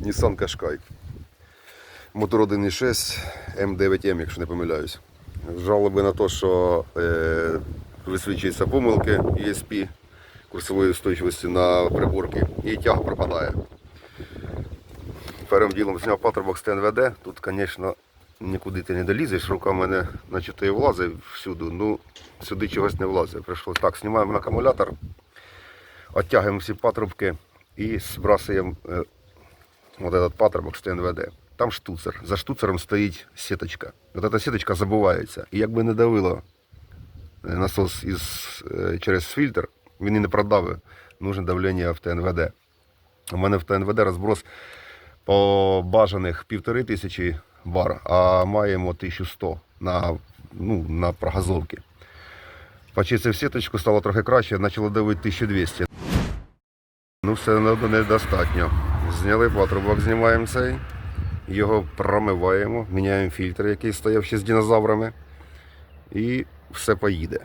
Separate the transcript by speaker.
Speaker 1: Nissan Qashqai. Мотор 1.6 М9М, якщо не помиляюсь. Жалоби на те, що е, висвічуються помилки ESP курсової устойчивості на приборки і тяга пропадає. Першим ділом зняв патрубок з ТНВД. Тут, звісно, нікуди ти не долізеш, рука в мене наче і влазить всюди, ну сюди чогось не влазить. Прийшло так, знімаємо акумулятор, оттягуємо всі патрубки і збрасуємо е, вот этот патрубок з ТНВД. Там штуцер. За штуцером стоїть сіточка. От эта сіточка забувається. І якби не давило е, насос із, е, через фільтр, він не продавив. Нужне давлення в ТНВД. У мене в ТНВД розброс по бажаних півтори тисячі бар, а маємо 1100 на, ну, на прогазовки. Почистив сіточку, стало трохи краще, почало давити 1200. Ну, все одно недостатньо. Зняли патрубок, знімаємо цей, його промиваємо, міняємо фільтр, який стояв ще з динозаврами, і все поїде.